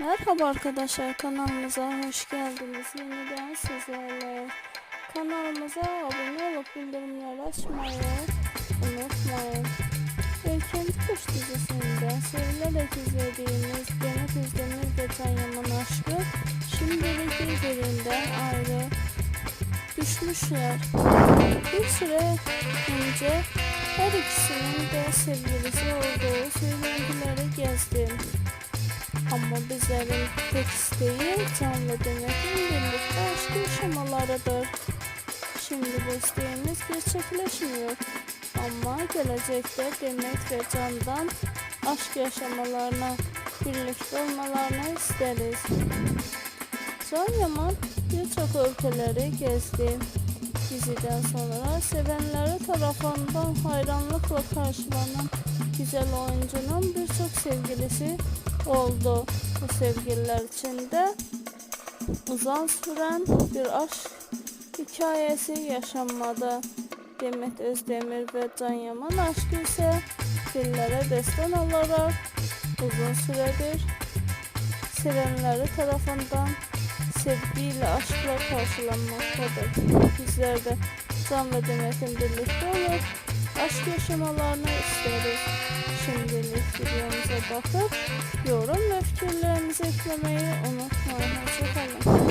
Merhaba arkadaşlar kanalımıza hoş geldiniz. Yeniden sizlerle kanalımıza abone olup bildirimleri açmayı unutmayın. Erken Kuş dizisinde sevilerek izlediğimiz Demet Özdemir ve Can Yaman aşkı şimdilik birbirinden ayrı düşmüşler. Bir süre önce her ikisinin de sevgilisi olduğu gezdim. Ama bizlerin tek isteği Can ve Demet'in birlikte aşk yaşamalarıdır. Şimdi bu isteğimiz gerçekleşmiyor. Ama gelecekte Demet ve Can'dan aşk yaşamalarına, birlikte olmalarını isteriz. Can Yaman birçok ülkeleri gezdi. Diziden sonra sevenleri tarafından hayranlıkla karşılanan güzel oyuncunun birçok sevgilisi oldu. Bu sevgililer içinde uzun süren bir aşk hikayesi yaşanmadı. Demet Özdemir ve Can Yaman aşkı ise dillere destan olarak uzun süredir sevenleri tarafından sevgiyle aşkla karşılanmaktadır. Bizler de Can ve Demet'in birlikte olup aşk yaşamalarını isteriz. Şimdilik videomuza bakıp yorum ve fikirlerinizi eklemeyi unutmayın. Hoşçakalın.